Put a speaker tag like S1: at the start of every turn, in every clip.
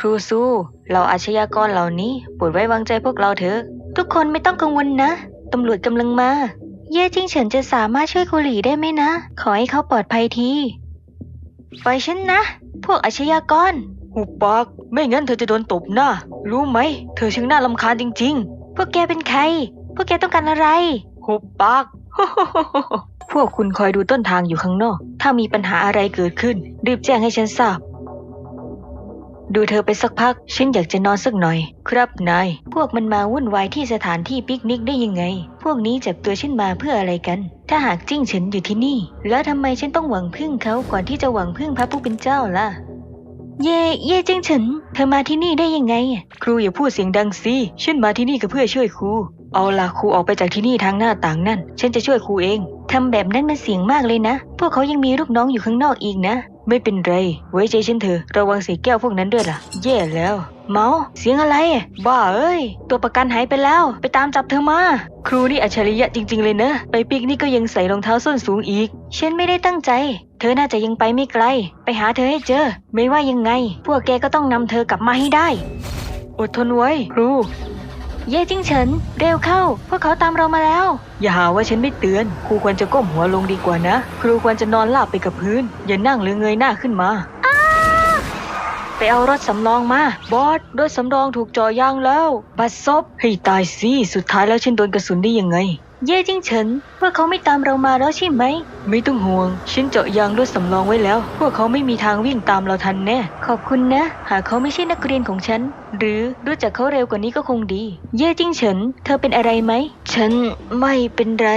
S1: ครูสู้เราอาชญากรเหล่านี้โปรดไว้วางใจพวกเราเถอะ ทุกคนไม่ต้องกังวลนะ ตำรวจกำลังมา เย่จิงเฉินจะสามารถช่วยคุหลีได้ไหมนะ ขอให้เขาปลอดภัยทีปล่อยฉันนะ พวกอาชญากร หุบปาก ไม่งั้นเธอจะโดนตบหน้ารู้ไหม เธอช่างน่าลำคาญจริง ๆ พวกแกเป็นใคร พวกแกต้องการอะไร หุบปาก พวกคุณคอยดูต้นทางอยู่ข้างนอก ถ้ามีปัญหาอะไรเกิดขึ้น รีบแจ้งให้ฉันทราบ ดูเธอไปสักพัก ฉันอยากจะนอนสักหน่อย ครับนาย พวกมันมาวุ่นวายที่สถานที่ปิกนิกได้ยังไง พวกนี้จับตัวฉันมาเพื่ออะไรกัน ถ้าหากจิ้งเฉินอยู่ที่นี่ แล้วทำไมฉันต้องหวังพึ่งเขาก่อนที่จะหวังพึ่งพระผู้เป็นเจ้าล่ะ เย่เย่จิ้งเฉินเธอมาที่นี่ได้ยังไง ครูอย่าพูดเสียงดังสิฉันมาที่นี่ก็เพื่อช่วยครู เอาล่ะครูออกไปจากที่นี่ทางหน้าต่างนั่น ฉันจะช่วยครูเองทำแบบนั้นมันเสียงมากเลยนะ พวกเขายังมีลูกน้องอยู่ข้างนอกอีกนะ ไม่เป็นไร ไว้ใจฉันเถอะระวังเศษแก้วพวกนั้นด้วยล่ะ แย่แล้ว เมาเสียงอะไร บ้าเอ้ย ตัวประกันหายไปแล้ว ไปตามจับเธอมา ครูนี่อัจฉริยะจริง ๆ เลยนะ ไปปิกนี่ก็ยังใส่รองเท้าส้นสูงอีก ฉันไม่ได้ตั้งใจ เธอน่าจะยังไปไม่ไกล ไปหาเธอให้เจอ ไม่ว่ายังไง พวกแกก็ต้องนำเธอกลับมาให้ได้ อดทนไว้ ครู เย่จิงเฉิน เร็วเข้า พวกเขาตามเรามาแล้ว อย่าหาว่าฉันไม่เตือน ครูควรจะก้มหัวลงดีกว่านะ ครูควรจะนอนราบไปกับพื้น อย่านั่งหรือเงยหน้าขึ้นมา ไปเอารถสำรองมา บอส รถสำรองถูกจ่อยางแล้ว บัดซบให้ตายสิ สุดท้ายแล้วฉันโดนกระสุนได้ยังไง เย่จิงเฉินพวกเขาไม่ตามเรามาแล้วใช่ไหม ไม่ต้องห่วง ฉันเจาะยางรถสำรองไว้แล้ว พวกเขาไม่มีทางวิ่งตามเราทันแน่ ขอบคุณนะ หากเขาไม่ใช่นักเรียนของฉัน หรือรู้จักเขาเร็วกว่านี้ก็คงดี เย่จิงเฉิน เธอเป็นอะไรไหม ฉันไม่เป็นไร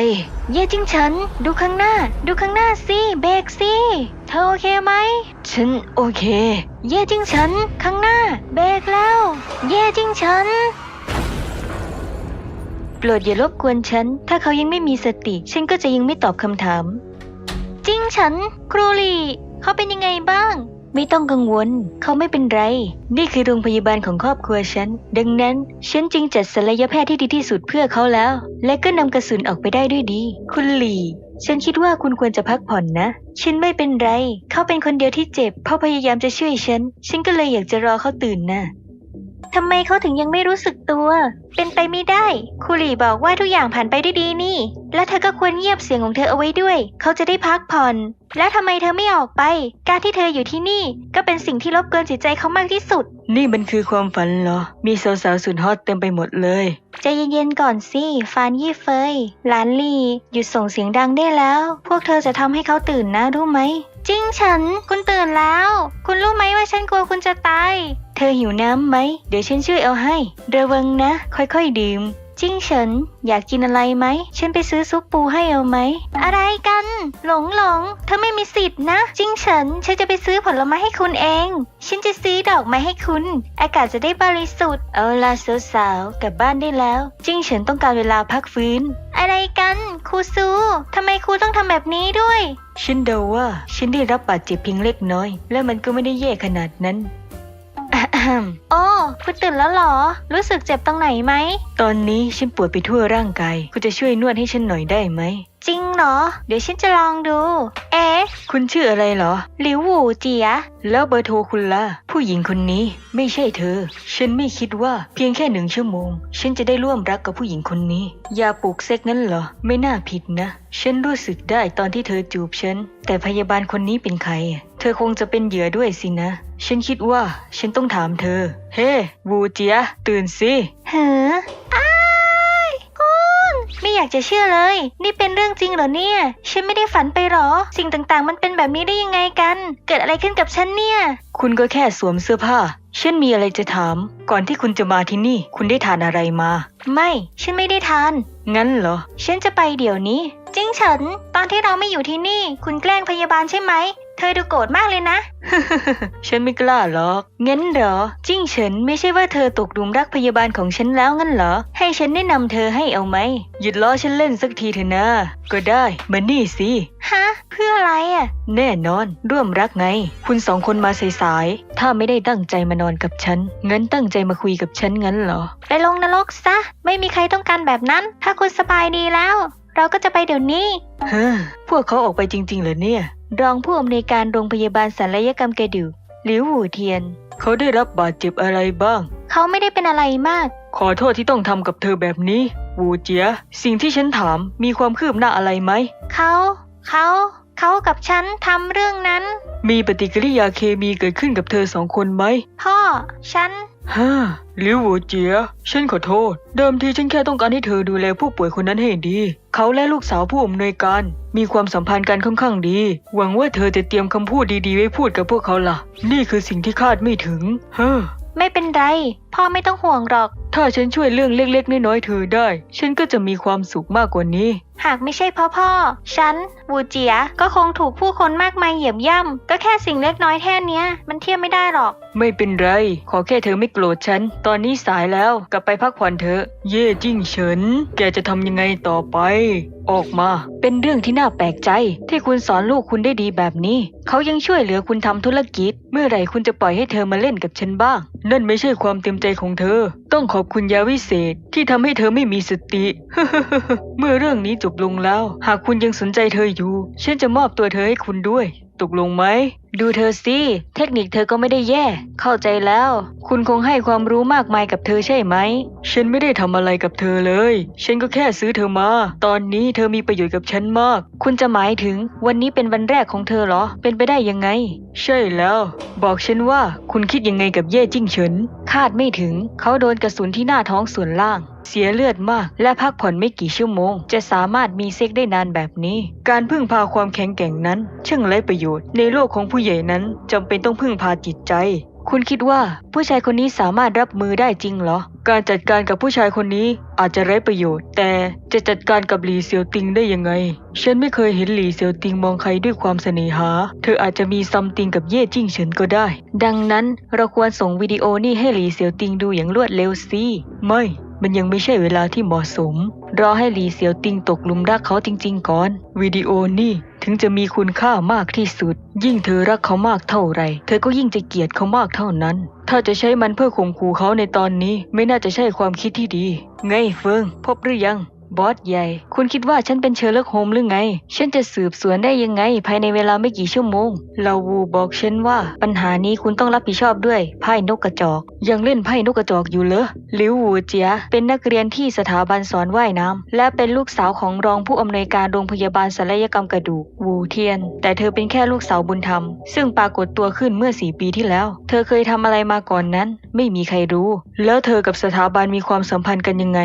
S1: เย่จิงเฉิน ดูข้างหน้า ดูข้างหน้าสิเบรกสิเธอโอเคไหม ฉันโอเค เย่จิงเฉิน ข้างหน้า เบรกแล้ว เย่จิงเฉินโปรดอย่ารบกวนฉัน ถ้าเขายังไม่มีสติ ฉันก็จะยังไม่ตอบคำถาม จริงฉัน ครูหลีเขาเป็นยังไงบ้าง ไม่ต้องกังวล เขาไม่เป็นไร นี่คือโรงพยาบาลของครอบครัวฉัน ดังนั้น ฉันจึงจัดศัลยแพทย์ที่ดีที่สุดเพื่อเขาแล้ว และก็นำกระสุนออกไปได้ด้วยดี คุณหลีฉันคิดว่าคุณควรจะพักผ่อนนะ ฉันไม่เป็นไร เขาเป็นคนเดียวที่เจ็บเขาะพยายามจะช่วยฉัน ฉันก็เลยอยากจะรอเขาตื่นนะ ทำไมเขาถึงยังไม่รู้สึกตัว เป็นไปไม่ได้ครูหลี่บอกว่าทุกอย่างผ่านไปด้วยดีนี่ และเธอก็ควรเงียบเสียงของเธอเอาไว้ด้วย เขาจะได้พักผ่อน และทำไมเธอไม่ออกไป การที่เธออยู่ที่นี่ ก็เป็นสิ่งที่รบกวนจิตใจเขามากที่สุด นี่มันคือความฝันเหรอ มีสาวๆสุดฮอตเต็มไปหมดเลย ใจเย็นๆก่อนสิฟานยี่เฟยหลานลี่หยุดส่งเสียงดังได้แล้ว พวกเธอจะทำให้เขาตื่นนะรู้ไหม จริงฉัน คุณตื่นแล้ว คุณรู้ไหมว่าฉันกลัวคุณจะตาย เธอหิวน้ำไหม เดี๋ยวฉันช่วยเอาให้ ระวังนะ ค่อยๆดื่ม จิ้งเฉิน อยากกินอะไรไหม ฉันไปซื้อซุปปูให้เอาไหม อะไรกัน หลงหลง เธอไม่มีสิทธิ์นะ จิ้งเฉิน ฉันจะไปซื้อผลไม้ให้คุณเอง ฉันจะซื้อดอกไม้ให้คุณ อากาศจะได้บริสุทธิ์ เอาล่ะสาวๆกลับบ้านได้แล้ว จิ้งเฉินต้องการเวลาพักฟื้น อะไรกันครูซูทำไมครูต้องทำแบบนี้ด้วย ฉันเดาว่า ฉันได้รับบาดเจ็บเพียงเล็กน้อย และมันก็ไม่ได้แย่ขนาดนั้นโอ้คุณตื่นแล้วเหรอ รู้สึกเจ็บตรงไหนไหม ตอนนี้ฉันปวดไปทั่วร่างกาย คุณจะช่วยนวดให้ฉันหน่อยได้ไหม จริงเหรอ เดี๋ยวฉันจะลองดู เอ๊ะ คุณชื่ออะไรเหรอหลิวหูเจีย แล้วเบอร์โทรคุณล่ะ ผู้หญิงคนนี้ไม่ใช่เธอ ฉันไม่คิดว่าเพียงแค่หนึ่งชั่วโมง ฉันจะได้ร่วมรักกับผู้หญิงคนนี้ อย่าปลูกเซ็กนั้นเหรอ ไม่น่าผิดนะ ฉันรู้สึกได้ตอนที่เธอจูบฉัน แต่พยาบาลคนนี้เป็นใคร เธอคงจะเป็นเหยื่อด้วยสินะ ฉันคิดว่าฉันต้องถามเธอ เฮ้ วูเจีย ตื่นสิเฮ้ออ้ายคุณ ไม่อยากจะเชื่อเลย นี่เป็นเรื่องจริงเหรอเนี่ย ฉันไม่ได้ฝันไปหรอ สิ่งต่างๆ มันเป็นแบบนี้ได้ยังไงกัน เกิดอะไรขึ้นกับฉันเนี่ย คุณก็แค่สวมเสื้อผ้า ฉันมีอะไรจะถาม ก่อนที่คุณจะมาที่นี่ คุณได้ทานอะไรมา ไม่ ฉันไม่ได้ทาน งั้นเหรอ ฉันจะไปเดี๋ยวนี้จริงเฉิน ตอนที่เราไม่อยู่ที่นี่ คุณแกล้งพยาบาลใช่ไหมเธอดูโกรธมากเลยนะ ฉันไม่กล้าหรอก งั้นเหรอ จิ้งเฉินไม่ใช่ว่าเธอตกหลุมรักพยาบาลของฉันแล้วงั้นเหรอ ให้ฉันแนะนำเธอให้เอาไหม หยุดล้อฉันเล่นสักทีเถอะนะ ก็ได้มานี่สิ ฮะ เพื่ออะไรอะ แน่นอน ร่วมรักไง คุณสองคนมาสายๆ ถ้าไม่ได้ตั้งใจมานอนกับฉัน งั้นตั้งใจมาคุยกับฉันงั้นเหรอ ไปลงนรกซะ ไม่มีใครต้องการแบบนั้น ถ้าคุณสบายดีแล้ว เราก็จะไปเดี๋ยวนี้เฮ้อพวกเขาออกไปจริงๆเหรอเนี่ย รองผู้อำนวยการโรงพยาบาลศัลยกรรมแกดูหลิวหูเทียน
S2: เขาได้รับบาดเจ็บอะไรบ้าง
S1: เขาไม่ได้เป็นอะไรมาก
S2: ขอโทษที่ต้องทำกับเธอแบบนี้ วูเจีย สิ่งที่ฉันถามมีความคืบหน้าอะไรไหม
S1: เขา เขา เขากับฉันทำเรื่องนั้น
S2: มีปฏิกิริยาเคมีเกิดขึ้นกับเธอสองคนไหม
S1: พ่อ ฉัน
S2: ฮ่าลิวหูเจีย ฉันขอโทษ เดิมทีฉันแค่ต้องการให้เธอดูแลผู้ป่วยคนนั้นให้ดี เขาและลูกสาวผู้อำนวยการ มีความสัมพันธ์กันค่อนข้างดี หวังว่าเธอจะเตรียมคำพูดดีๆ ไว้พูดกับพวกเขาล่ะ นี่คือสิ่งที่คาดไม่ถึงฮ่า
S1: ไม่เป็นไร พ่อไม่ต้องห่วงหรอก
S2: ถ้าฉันช่วยเรื่องเล็กๆ น้อยๆเธอได้ ฉันก็จะมีความสุขมากกว่านี้
S1: หากไม่ใช่เพ่อพ่อ ฉันวูเจียก็คงถูกผู้คนมากมายเหยียบย่ำ ก็แค่สิ่งเล็กน้อยแค่เนี้ย มันเทียบไม่ได้หรอก
S2: ไม่เป็นไร ขอแค่เธอไม่โกรธฉัน ตอนนี้สายแล้ว กลับไปพักผ่อนเถอะ เย่จิ้งเฉิน แกจะทำยังไงต่อไป ออกมา เป็นเรื่องที่น่าแปลกใจ ที่คุณสอนลูกคุณได้ดีแบบนี้ เขายังช่วยเหลือคุณทำธุรกิจ เมื่อไหร่คุณจะปล่อยให้เธอมาเล่นกับฉันบ้าง นั่นไม่ใช่ความเต็มใจของเธอ ต้องขอบคุณยาวิเศษที่ทำให้เธอไม่มีสติ เมื่อเรื่องนี้จบลงแล้ว หากคุณยังสนใจเธออยู่ ฉันจะมอบตัวเธอให้คุณด้วย ตกลงไหม ดูเธอสิ เทคนิคเธอก็ไม่ได้แย่ เข้าใจแล้ว คุณคงให้ความรู้มากมายกับเธอใช่ไหม ฉันไม่ได้ทำอะไรกับเธอเลย ฉันก็แค่ซื้อเธอมา ตอนนี้เธอมีประโยชน์กับฉันมาก คุณจะหมายถึงวันนี้เป็นวันแรกของเธอเหรอ เป็นไปได้ยังไง ใช่แล้ว บอกฉันว่าคุณคิดยังไงกับเย่จิ้งเฉิน คาดไม่ถึง เขาโดนกระสุนที่หน้าท้องส่วนล่างเสียเลือดมากและพักผ่อนไม่กี่ชั่วโมง จะสามารถมีเซ็กได้นานแบบนี้ การพึ่งพาความแข็งแกร่งนั้นช่างไร้ประโยชน์ในโลกของผู้ใหญ่นั้นจำเป็นต้องพึ่งพาจิตใจ คุณคิดว่าผู้ชายคนนี้สามารถรับมือได้จริงเหรอ การจัดการกับผู้ชายคนนี้อาจจะไร้ประโยชน์ แต่จะจัดการกับหลีเซียวติงได้ยังไง ฉันไม่เคยเห็นหลีเซียวติงมองใครด้วยความเสน่หา เธออาจจะมีซัมติงกับเย่จิ้งเฉินก็ได้ ดังนั้นเราควรส่งวิดีโอนี่ให้หลีเซียวติงดูอย่างรวดเร็วสิ ไม่ มันยังไม่ใช่เวลาที่เหมาะสม รอให้หลีเซียวติงตกหลุมรักเขาจริง ๆ ก่อน วิดีโอนี่ถึงจะมีคุณค่ามากที่สุด ยิ่งเธอรักเขามากเท่าไหร่เธอก็ยิ่งจะเกลียดเขามากเท่านั้น ถ้าจะใช้มันเพื่อข่มขู่เขาในตอนนี้ ไม่น่าจะใช่ความคิดที่ดี ไงเฟิง พบหรือยัง บอสใหญ่ คุณคิดว่าฉันเป็นเชอร์ล็อกโฮมหรือไง ฉันจะสืบสวนได้ยังไง ภายในเวลาไม่กี่ชั่วโมง ลาวูบอกฉันว่าปัญหานี้คุณต้องรับผิดชอบด้วยไพ่นกกระจอก ยังเล่นไพ่นกกระจอกอยู่เหรอหลิวหูเจีย เป็นนักเรียนที่สถาบันสอนว่ายน้ำและเป็นลูกสาวของรองผู้อำนวยการโรงพยาบาลศัลยกรรมกระดูกวูเทียน แต่เธอเป็นแค่ลูกสาวบุญธรรม ซึ่งปรากฏตัวขึ้นเมื่อสี่ปีที่แล้ว เธอเคยทำอะไรมาก่อนนั้น ไม่มีใครรู้ แล้วเธอกับสถาบันมีความสัมพันธ์กันยังไง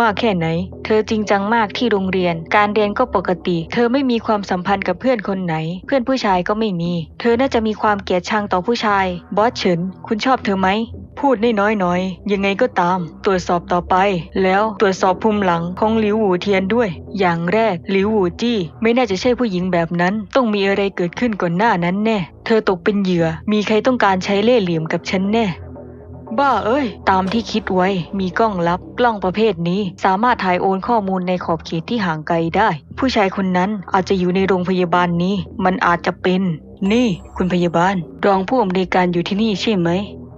S2: มากแค่ไหน เธอริงจังมากที่โรงเรียน การเรียนก็ปกติ เธอไม่มีความสัมพันธ์กับเพื่อนคนไหน เพื่อนผู้ชายก็ไม่มี เธอน่าจะมีความเกลียดชังต่อผู้ชาย บอสเฉิน คุณชอบเธอไหม พูดน้อยๆหน่อย ยังไงก็ตาม ตรวจสอบต่อไป แล้วตรวจสอบภูมิหลังของหลิวหูเทียนด้วย อย่างแรกหลิวหูจี้ ไม่น่าจะใช่ผู้หญิงแบบนั้น ต้องมีอะไรเกิดขึ้นก่อนหน้านั้นแน่ เธอตกเป็นเหยื่อ มีใครต้องการใช้เล่ห์เหลี่ยมกับฉันแน่ บ้าเอ้ย ตามที่คิดไว้ มีกล้องลับกล้องประเภทนี้ สามารถถ่ายโอนข้อมูลในขอบเขตที่ห่างไกลได้ ผู้ชายคนนั้นอาจจะอยู่ในโรงพยาบาลนี้ มันอาจจะเป็น นี่ คุณพยาบาล รองผู้อำนวยการอยู่ที่นี่ใช่ไหม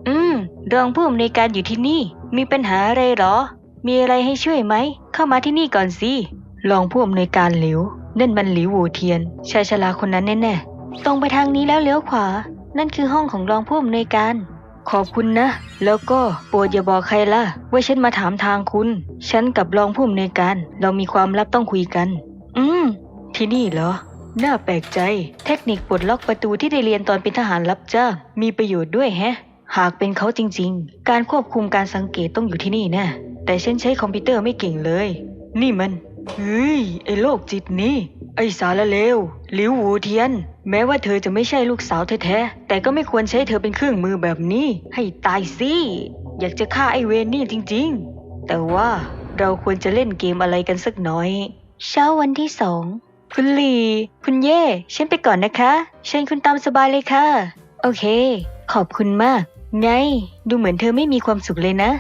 S2: อืม รองผู้อำนวยการอยู่ที่นี่ มีปัญหาอะไรหรอ มีอะไรให้ช่วยไหม เข้ามาที่นี่ก่อนสิรองผู้อำนวยการหลิวนั่นมันหลิวหูเทียนชายชราคนนั้นแน่ๆตรงไปทางนี้แล้วเลี้ยวขวา นั่นคือห้องของรองผู้อำนวยการ ขอบคุณนะ แล้วก็โปรดอย่าบอกใครล่ะ ว่าฉันมาถามทางคุณ ฉันกับรองผู้อำนวยการ เรามีความลับต้องคุยกัน อืม ที่นี่เหรอ น่าแปลกใจ เทคนิคปลดล็อกประตูที่ได้เรียนตอนเป็นทหารรับจ้างมีประโยชน์ด้วยแฮะ หากเป็นเขาจริง ๆ การควบคุมการสังเกตต้องอยู่ที่นี่แน่แต่ฉันใช้คอมพิวเตอร์ไม่เก่งเลย นี่มัน เฮ้ยไอ้โรคจิตนี่ ไอ้สารเลวหลิวหูเทียน แม้ว่าเธอจะไม่ใช่ลูกสาวแท้ๆ แต่ก็ไม่ควรใช้เธอเป็นเครื่องมือแบบนี้ ให้ตายสิ อยากจะฆ่าไอ้เวนนี่จริงๆ แต่ว่าเราควรจะเล่นเกมอะไรกันสักหน่อย เช้าวันที่สองคุณหลี คุณเย่ฉันไปก่อนนะคะ เชิญคุณตามสบายเลยค่ะ โอเค ขอบคุณมาก ไง ดูเหมือนเธอไม่มีความสุขเลยนะ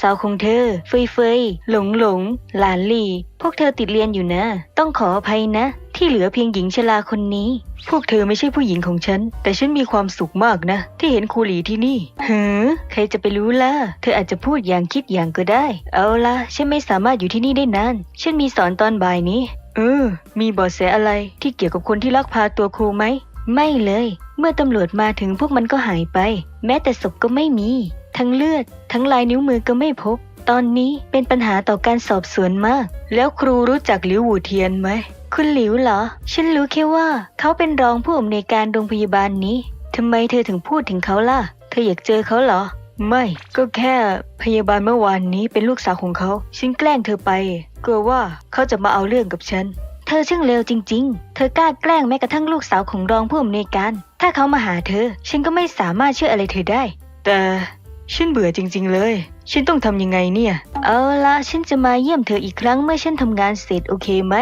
S2: สาวๆของเธอ เฟยเฟยหลงหลงหลานหลี พวกเธอติดเรียนอยู่นะ ต้องขออภัยนะ ที่เหลือเพียงหญิงชราคนนี้ พวกเธอไม่ใช่ผู้หญิงของฉัน แต่ฉันมีความสุขมากนะ ที่เห็นครูหลีที่นี่เฮ้อใครจะไปรู้ล่ะ เธออาจจะพูดอย่างคิดอย่างก็ได้ เอาล่ะ ฉันไม่สามารถอยู่ที่นี่ได้นาน ฉันมีสอนตอนบ่ายนี้ เออ มีเบาะแสอะไรที่เกี่ยวกับคนที่ลักพาตัวครูไหม
S1: ไม่เลย เมื่อตำรวจมาถึงพวกมันก็หายไป แม้แต่ศพก็ไม่มี ทั้งเลือด ทั้งลายนิ้วมือก็ไม่พบ ตอนนี้เป็นปัญหาต่อการสอบสวนมาก แล้วครูรู้จักหลิวหูเทียนไหม คุณหลิวเหรอ ฉันรู้แค่ว่า เขาเป็นรองผู้อำนวยการโรงพยาบาลนี้ทำไมเธอถึงพูดถึงเขาล่ะ เธออยากเจอเขาเหรอ ไม่ ก็แค่พยาบาลเมื่อวานนี้เป็นลูกสาวของเขาฉันแกล้งเธอไปกลัวว่าเขาจะมาเอาเรื่องกับฉันเธอช่างเลวจริง ๆ เธอกล้าแกล้งแม้กระทั่งลูกสาวของรองผู้อำนวยการ ถ้าเขามาหาเธอ ฉันก็ไม่สามารถเชื่ออะไรเธอได้ แต่ ฉันเบื่อจริง ๆ เลย ฉันต้องทำยังไงเนี่ย เอาละฉันจะมาเยี่ยมเธออีกครั้งเมื่อฉันทำงานเสร็จโอเคไหม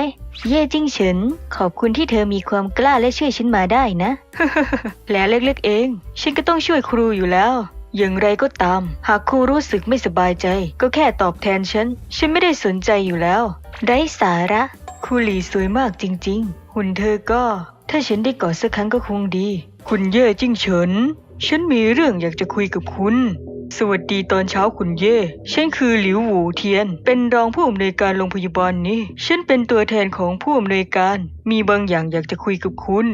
S1: เย่จิ้งเฉิน ขอบคุณที่เธอมีความกล้าและช่วยฉันมาได้นะ
S2: แผลเล็กๆเอง ฉันก็ต้องช่วยครูอยู่แล้ว อย่างไรก็ตาม หากครูรู้สึกไม่สบายใจ ก็แค่ตอบแทนฉัน ฉันไม่ได้สนใจอยู่แล้ว
S1: ไร้สาระ
S2: ครูหลีสวยมากจริง ๆ หุ่นเธอก็ ถ้าฉันได้กอดสักครั้งก็คงดี คุณเย่จิ้งเฉิน ฉันมีเรื่องอยากจะคุยกับคุณ สวัสดีตอนเช้าคุณเย่ฉันคือหลิวหูเทียน เป็นรองผู้อำนวยการโรงพยาบาลนี้ ฉันเป็นตัวแทนของผู้อำนวยการ มีบางอย่างอยากจะคุยกับคุณ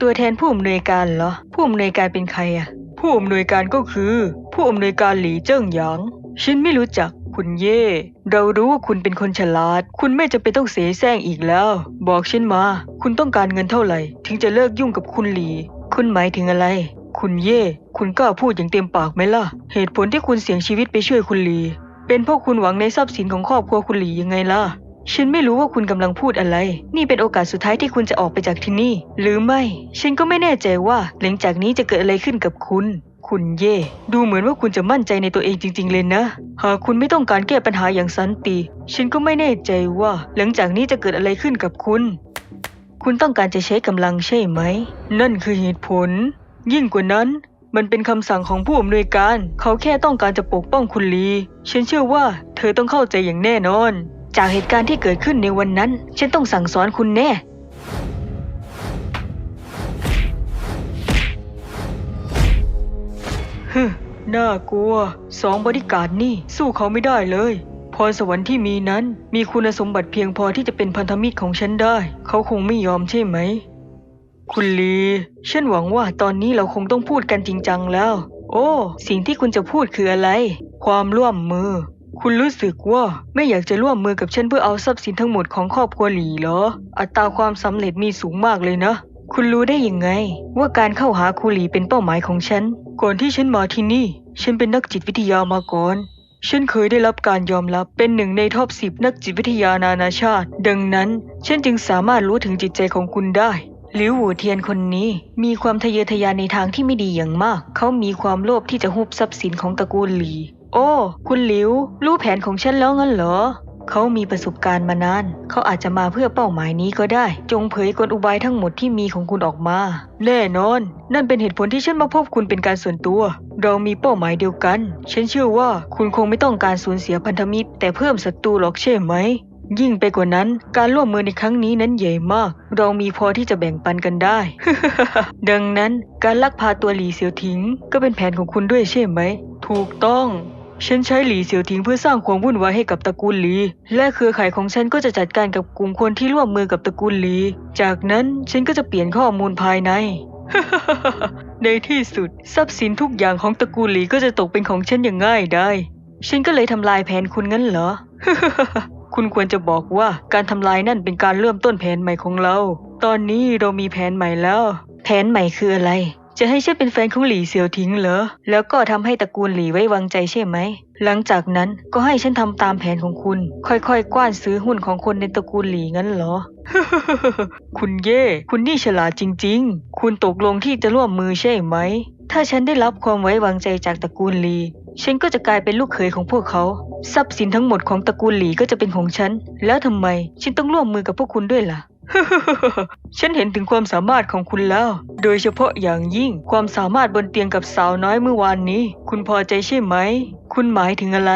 S2: ตัวแทนผู้อำนวยการเหรอ ผู้อำนวยการเป็นใครอะผู้อำนวยการก็คือ ผู้อำนวยการหลีเจิ้งหยาง ฉันไม่รู้จักคุณเย่ เรารู้ว่าคุณเป็นคนฉลาด คุณไม่จำเป็นต้องเสแสร้งอีกแล้ว บอกฉันมา คุณต้องการเงินเท่าไหร่ ถึงจะเลิกยุ่งกับคุณหลี คุณหมายถึงอะไร คุณเย่ คุณกล้าพูดอย่างเต็มปากไหมล่ะ เหตุผลที่คุณเสี่ยงชีวิตไปช่วยคุณหลี เป็นเพราะคุณหวังในทรัพย์สินของครอบครัวคุณหลียังไงล่ะ ฉันไม่รู้ว่าคุณกำลังพูดอะไร นี่เป็นโอกาสสุดท้ายที่คุณจะออกไปจากที่นี่ หรือไม่ ฉันก็ไม่แน่ใจว่า หลังจากนี้จะเกิดอะไรขึ้นกับคุณ คุณเย่ ดูเหมือนว่าคุณจะมั่นใจในตัวเองจริง ๆ เลยนะ หากคุณไม่ต้องการแก้ปัญหาอย่างสันติ ฉันก็ไม่แน่ใจว่า หลังจากนี้จะเกิดอะไรขึ้นกับคุณ คุณต้องการจะใช้กำลังใช่ไหม นั่นคือเหตุผล ยิ่งกว่านั้น มันเป็นคำสั่งของผู้อำนวยการ เขาแค่ต้องการจะปกป้องคุณลี ฉันเชื่อว่าเธอต้องเข้าใจอย่างแน่นอน จากเหตุการณ์ที่เกิดขึ้นในวันนั้น ฉันต้องสั่งสอนคุณแน่ ฮึน่ากลัว สองบริการดนี่สู้เขาไม่ได้เลย พรสวรรค์ที่มีนั้น มีคุณสมบัติเพียงพอที่จะเป็นพันธมิตรของฉันได้ เขาคงไม่ยอมใช่ไหม คุณลีฉันหวังว่าตอนนี้เราคงต้องพูดกันจริงจังแล้ว โอ้ สิ่งที่คุณจะพูดคืออะไร ความร่วมมือ คุณรู้สึกว่าไม่อยากจะร่วมมือกับฉันเพื่อเอาทรัพย์สินทั้งหมดของครอบครัวหลีเหรอ อัตราความสำเร็จมีสูงมากเลยนะ คุณรู้ได้ยังไง ว่าการเข้าหาครูหลีเป็นเป้าหมายของฉัน ก่อนที่ฉันมาที่นี่ ฉันเป็นนักจิตวิทยามาก่อนฉันเคยได้รับการยอมรับเป็นหนึ่งในท็อปสิบนักจิตวิทยานานาชาติ ดังนั้น ฉันจึงสามารถรู้ถึงจิตใจของคุณได้ หลิวหูเทียนคนนี้มีความทะเยอทะยานในทางที่ไม่ดีอย่างมาก เขามีความโลภที่จะฮุบทรัพย์สินของตระกูลหลี โอ้ คุณหลิว รู้แผนของฉันแล้วงั้นเหรอ เขามีประสบการณ์มานาน เขาอาจจะมาเพื่อเป้าหมายนี้ก็ได้ จงเผยกลอุบายทั้งหมดที่มีของคุณออกมา แน่นอน นั่นเป็นเหตุผลที่ฉันมาพบคุณเป็นการส่วนตัว เรามีเป้าหมายเดียวกัน ฉันเชื่อว่าคุณคงไม่ต้องการสูญเสียพันธมิตร แต่เพิ่มศัตรูหรอกใช่ไหม ยิ่งไปกว่านั้น การร่วมมือในครั้งนี้นั้นใหญ่มาก เรามีพอที่จะแบ่งปันกันได้ ดังนั้นการลักพาตัวหลีเสียวถิง ก็เป็นแผนของคุณด้วยใช่ไหม ถูกต้อง ฉันใช้หลีเสียวถิงเพื่อสร้างความวุ่นวายให้กับตระกูลหลี และเครือข่ายของฉันก็จะจัดการกับกลุ่มคนที่ร่วมมือกับตระกูลหลี จากนั้นฉันก็จะเปลี่ยนข้อมูลภายใน ในที่สุด ทรัพย์สินทุกอย่างของตระกูลหลีก็จะตกเป็นของฉันอย่างง่ายได้ ฉันก็เลยทำลายแผนคุณงั้นเหรอ คุณควรจะบอกว่าการทำลายนั่นเป็นการเริ่มต้นแผนใหม่ของเรา ตอนนี้เรามีแผนใหม่แล้ว แผนใหม่คืออะไร จะให้ฉันเป็นแฟนของหลี่เสี่ยวทิงเหรอ แล้วก็ทำให้ตระกูลหลี่ไว้วางใจใช่ไหม หลังจากนั้นก็ให้ฉันทำตามแผนของคุณ ค่อยๆ กว้านซื้อหุ้นของคนในตระกูลหลี่งั้นเหรอ คุณเย่ คุณนี่ฉลาดจริง ๆ คุณตกลงที่จะร่วมมือใช่ไหมถ้าฉันได้รับความไว้วางใจจากตระกูลหลี ฉันก็จะกลายเป็นลูกเขยของพวกเขา ทรัพย์สินทั้งหมดของตระกูลหลีก็จะเป็นของฉัน แล้วทำไม ฉันต้องร่วมมือกับพวกคุณด้วยล่ะ ฉันเห็นถึงความสามารถของคุณแล้ว โดยเฉพาะอย่างยิ่งความสามารถบนเตียงกับสาวน้อยเมื่อวานนี้ คุณพอใจใช่ไหม คุณหมายถึงอะไร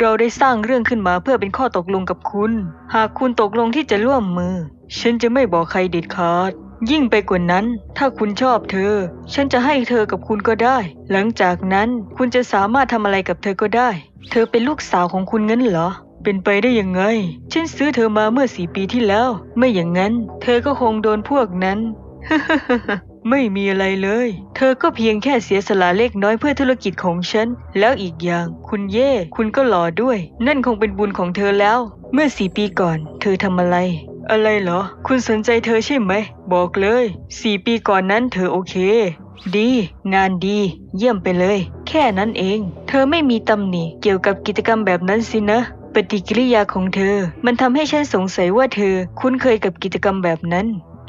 S2: เราได้สร้างเรื่องขึ้นมาเพื่อเป็นข้อตกลงกับคุณ หากคุณตกลงที่จะร่วมมือ ฉันจะไม่บอกใครเด็ดขาด ยิ่งไปกว่านั้น ถ้าคุณชอบเธอ ฉันจะให้เธอกับคุณก็ได้ หลังจากนั้นคุณจะสามารถทำอะไรกับเธอก็ได้ เธอเป็นลูกสาวของคุณงั้นเหรอ เป็นไปได้ยังไง ฉันซื้อเธอมาเมื่อสี่ปีที่แล้ว ไม่อย่างนั้น เธอก็คงโดนพวกนั้น ไม่มีอะไรเลย เธอก็เพียงแค่เสียสละเล็กน้อยเพื่อธุรกิจของฉัน แล้วอีกอย่าง คุณเย่ คุณก็หล่อด้วย นั่นคงเป็นบุญของเธอแล้ว เมื่อสี่ปีก่อน เธอทำอะไร อะไรเหรอ คุณสนใจเธอใช่ไหม บอกเลย สี่ปีก่อนนั้นเธอโอเค ดี งานดี เยี่ยมไปเลย แค่นั้นเอง เธอไม่มีตำหนิเกี่ยวกับกิจกรรมแบบนั้นสินะปฏิกิริยาของเธอ มันทำให้ฉันสงสัยว่าเธอคุ้นเคยกับกิจกรรมแบบนั้น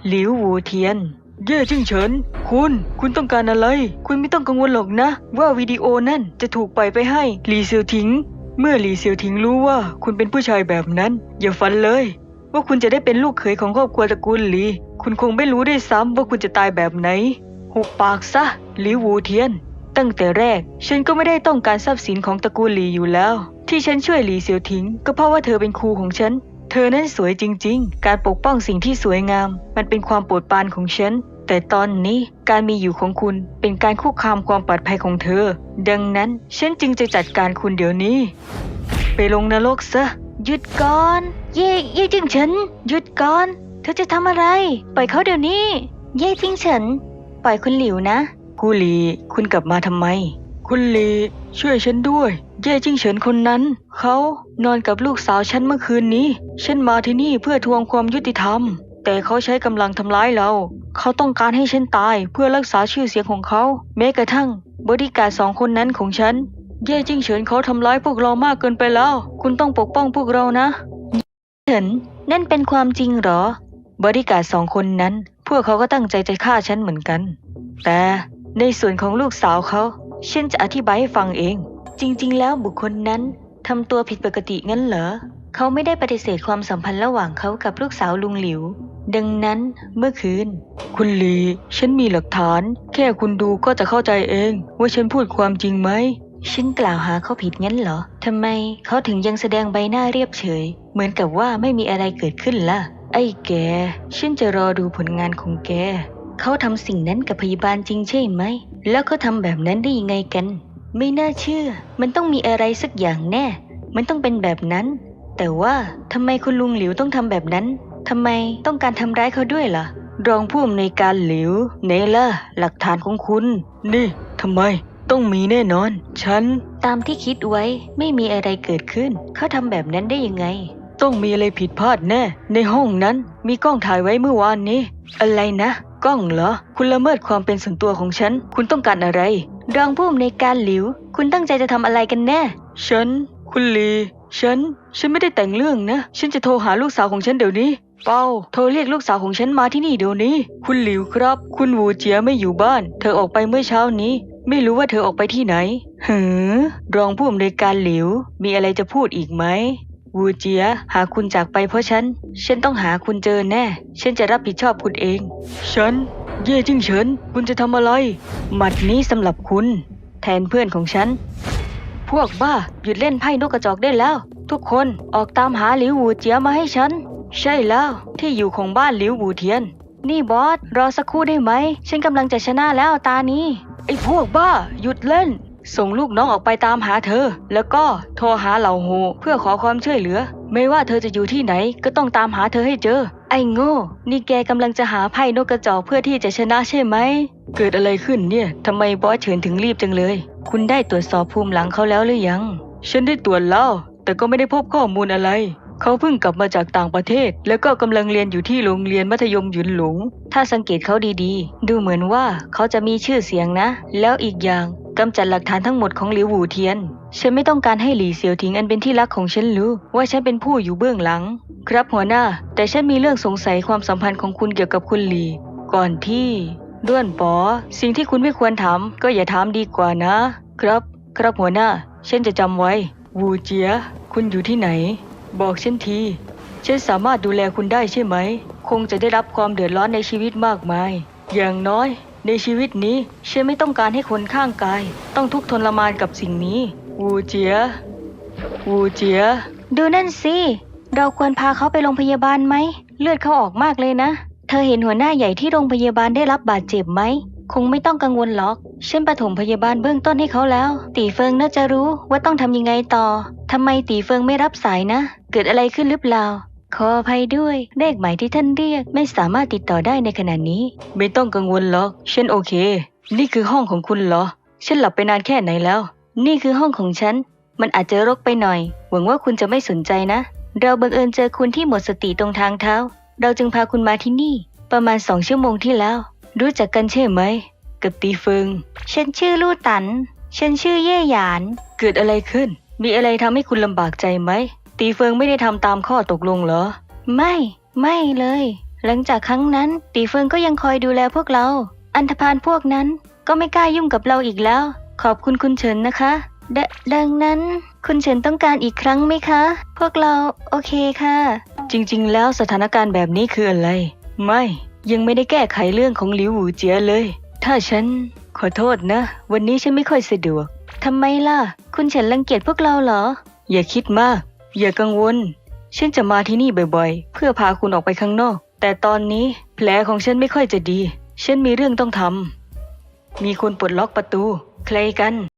S2: หลิวหูเทียน เย่จิ้งเฉิน คุณ คุณต้องการอะไร คุณไม่ต้องกังวลหรอกนะ ว่าวิดีโอนั่นจะถูกปล่อยไปให้หลีเซียวทิง เมื่อหลีเซียวทิงรู้ว่าคุณเป็นผู้ชายแบบนั้น อย่าฝันเลย ว่าคุณจะได้เป็นลูกเขยของครอบครัวตระกูลหลี คุณคงไม่รู้ได้วยซ้ำว่าคุณจะตายแบบไหน หุบปากซะหลิวหูเทียน ตั้งแต่แรก ฉันก็ไม่ได้ต้องการทรัพย์สินของตระกูลหลีอยู่แล้ว ที่ฉันช่วยหลีเซียวทิง ก็เพราะว่าเธอเป็นครูของฉัน เธอนั้นสวยจริง ๆ การปกป้องสิ่งที่สวยงาม มันเป็นความโปรดปรานของฉัน แต่ตอนนี้การมีอยู่ของคุณเป็นการคุกคามความปลอดภัยของเธอ ดังนั้นฉันจึงจะจัดการคุณเดี๋ยวนี้ ไปลงนรกซะ
S1: หยุดก่อน เย่เย่จิงเฉินหยุดก่อน เธอจะทำอะไร ปล่อยเขาเดี๋ยวนี้ เย่จิงเฉิน ปล่อยคุณหลิวนะ
S2: กูหลี คุณกลับมาทำไม คุณหลี ช่วยฉันด้วย เย่จิ้งเฉินคนนั้น เขานอนกับลูกสาวฉันเมื่อคืนนี้ ฉันมาที่นี่เพื่อทวงความยุติธรรม แต่เขาใช้กำลังทำร้ายเรา เขาต้องการให้ฉันตายเพื่อรักษาชื่อเสียงของเขา แม้กระทั่ง บริการสองคนนั้นของฉัน เย่จิ้งเฉินเขาทำร้ายพวกเรามากเกินไปแล้ว คุณต้องปกป้องพวกเรานะ
S1: เฉินนั่นเป็นความจริงเหรอ
S2: บริการสองคนนั้น พวกเขาก็ตั้งใจจะฆ่าฉันเหมือนกัน แต่ในส่วนของลูกสาวเขาฉันจะอธิบายให้ฟังเอง
S1: จริง ๆ แล้วบุคคลนั้นทำตัวผิดปกติงั้นเหรอ เขาไม่ได้ปฏิเสธความสัมพันธ์ระหว่างเขากับลูกสาวลุงหลิว ดังนั้นเมื่อคืน
S2: คุณลี ฉันมีหลักฐาน แค่คุณดูก็จะเข้าใจเอง ว่าฉันพูดความจริงไหม
S1: ฉันกล่าวหาเขาผิดงั้นเหรอ ทำไมเขาถึงยังแสดงใบหน้าเรียบเฉย เหมือนกับว่าไม่มีอะไรเกิดขึ้นล่ะ ไอ้แก ฉันจะรอดูผลงานของแก เขาทำสิ่งนั้นกับพยาบาลจริงใช่ไหม แล้วเขาทำแบบนั้นได้ยังไงกัน ไม่น่าเชื่อ มันต้องมีอะไรสักอย่างแน่ มันต้องเป็นแบบนั้น แต่ว่าทำไมคุณลุงหลิวต้องทำแบบนั้นทำไมต้องการทำร้ายเขาด้วยล่ะ
S2: รองผู้อำนวยการหลิวเนล่ะหลักฐานของคุณ นี่ทำไม ต้องมีแน่นอน ฉัน
S1: ตามที่คิดไว้ไม่มีอะไรเกิดขึ้น เขาทำแบบนั้นได้ยังไง
S2: ต้องมีอะไรผิดพลาดแน่ ในห้องนั้นมีกล้องถ่ายไว้เมื่อวานนี้ อะไรนะ กล้องเหรอ คุณละเมิดความเป็นส่วนตัวของฉัน คุณต้องการอะไร
S1: รองผู้อำนวยการหลิว คุณตั้งใจจะทำอะไรกันแน่
S2: ฉัน คุณลี ฉัน ฉันไม่ได้แต่งเรื่องนะ ฉันจะโทรหาลูกสาวของฉันเดี๋ยวนี้ เป้า โทรเรียกลูกสาวของฉันมาที่นี่เดี๋ยวนี้ คุณหลิวครับ คุณวูเจียไม่อยู่บ้าน เธอออกไปเมื่อเช้านี้ ไม่รู้ว่าเธอออกไปที่ไหนหือรองผู้อำนวยการหลิว มีอะไรจะพูดอีกไหมวูเจีย หาคุณจากไปเพราะฉัน ฉันต้องหาคุณเจอแน่ ฉันจะรับผิดชอบคุณเอง ฉัน เย่จิ้งเฉิน คุณจะทำอะไร หมัดนี้สำหรับคุณ แทนเพื่อนของฉัน พวกบ้า หยุดเล่นไพ่นกกระจอกได้แล้ว ทุกคนออกตามหาหลิวหูเจียมาให้ฉัน ใช่แล้ว ที่อยู่ของบ้านหลิวหูเทียน
S1: นี่บอส รอสักครู่ได้ไหม ฉันกำลังจะชนะแล้วตานี้
S2: ไอ้พวกบ้า หยุดเล่น ส่งลูกน้องออกไปตามหาเธอ แล้วก็โทรหาเหล่าโฮเพื่อขอความช่วยเหลือ ไม่ว่าเธอจะอยู่ที่ไหนก็ต้องตามหาเธอให้เจอ
S1: ไอ้โง่ นี่แกกำลังจะหาไพ่นกกระจอกเพื่อที่จะชนะใช่ไหม
S2: เกิดอะไรขึ้นเนี่ยทำไมบอสเฉินถึงรีบจังเลย คุณได้ตรวจสอบภูมิหลังเขาแล้วหรือยัง ฉันได้ตรวจแล้ว แต่ก็ไม่ได้พบข้อมูลอะไร เขาเพิ่งกลับมาจากต่างประเทศ แล้วก็กำลังเรียนอยู่ที่โรงเรียนมัธยมหยุนหลง
S1: ถ้าสังเกตเขาดีๆ ดูเหมือนว่าเขาจะมีชื่อเสียงนะ แล้วอีกอย่างกำจัดหลักฐานทั้งหมดของหลิวหูเทียน ฉันไม่ต้องการให้หลี่เซียวทิงอันเป็นที่รักของฉันรู้ว่าฉันเป็นผู้อยู่เบื้องหลัง ครับหัวหน้า แต่ฉันมีเรื่องสงสัยความสัมพันธ์ของคุณเกี่ยวกับคุณหลีก่อนที่ด้วนปอ สิ่งที่คุณไม่ควรถามก็อย่าถามดีกว่านะ ครับ ครับหัวหน้า ฉันจะจำไว้ วูเจีย คุณอยู่ที่ไหน บอกฉันที ฉันสามารถดูแลคุณได้ใช่ไหม คงจะได้รับความเดือดร้อนในชีวิตมากมาย อย่างน้อย ในชีวิตนี้ฉันไม่ต้องการให้คนข้างกาย ต้องทุกข์ทรมานกับสิ่งนี้ วูเจีย วูเจีย ดูนั่นสิ เราควรพาเขาไปโรงพยาบาลไหม เลือดเขาออกมากเลยนะ เธอเห็นหัวหน้าใหญ่ที่โรงพยาบาลได้รับบาดเจ็บไหม คงไม่ต้องกังวลหรอก ฉันปฐมพยาบาลเบื้องต้นให้เขาแล้ว ตีเฟิงน่าจะรู้ว่าต้องทำยังไงต่อทำไมตีเฟิงไม่รับสายนะ เกิดอะไรขึ้นหรือเปล่า ขออภัยด้วยเลขหมายที่ท่านเรียก ไม่สามารถติดต่อได้ในขณะนี้
S2: ไม่ต้องกังวลหรอก ฉันโอเค นี่คือห้องของคุณเหรอ ฉันหลับไปนานแค่ไหนแล้ว
S1: นี่คือห้องของฉัน มันอาจจะรกไปหน่อย หวังว่าคุณจะไม่สนใจนะ เราบังเอิญเจอคุณที่หมดสติตรงทางเท้า เราจึงพาคุณมาที่นี่ ประมาณสองชั่วโมงที่แล้ว รู้จักกันใช่ไหม
S2: กับตีเฟิง
S1: ฉันชื่อลู่ตัน ฉันชื่อเย่หยาน
S2: เกิดอะไรขึ้น มีอะไรทำให้คุณลำบากใจไหม ตีเฟิงไม่ได้ทำตามข้อตกลงเหรอ
S1: ไม่ ไม่เลย หลังจากครั้งนั้น ตีเฟิงก็ยังคอยดูแลพวกเรา อันธพาลพวกนั้นก็ไม่กล้ายุ่งกับเราอีกแล้ว ขอบคุณคุณเฉินนะคะ ดดังนั้น คุณเฉินต้องการอีกครั้งไหมคะ พวกเราโอเคค่ะ
S2: จริง ๆ แล้วสถานการณ์แบบนี้คืออะไร ไม่ ยังไม่ได้แก้ไขเรื่องของหลิวหูเจียเลย ถ้าฉัน ขอโทษนะ วันนี้ฉันไม่ค่อยสะดวก
S1: ทำไมล่ะ คุณเฉินรังเกียจพวกเราเหรอ
S2: อย่าคิดมาก อย่ากังวล ฉันจะมาที่นี่บ่อยๆ เพื่อพาคุณออกไปข้างนอก แต่ตอนนี้แผลของฉันไม่ค่อยจะดี ฉันมีเรื่องต้องทำมีคนปลดล็อกประตู ใครกัน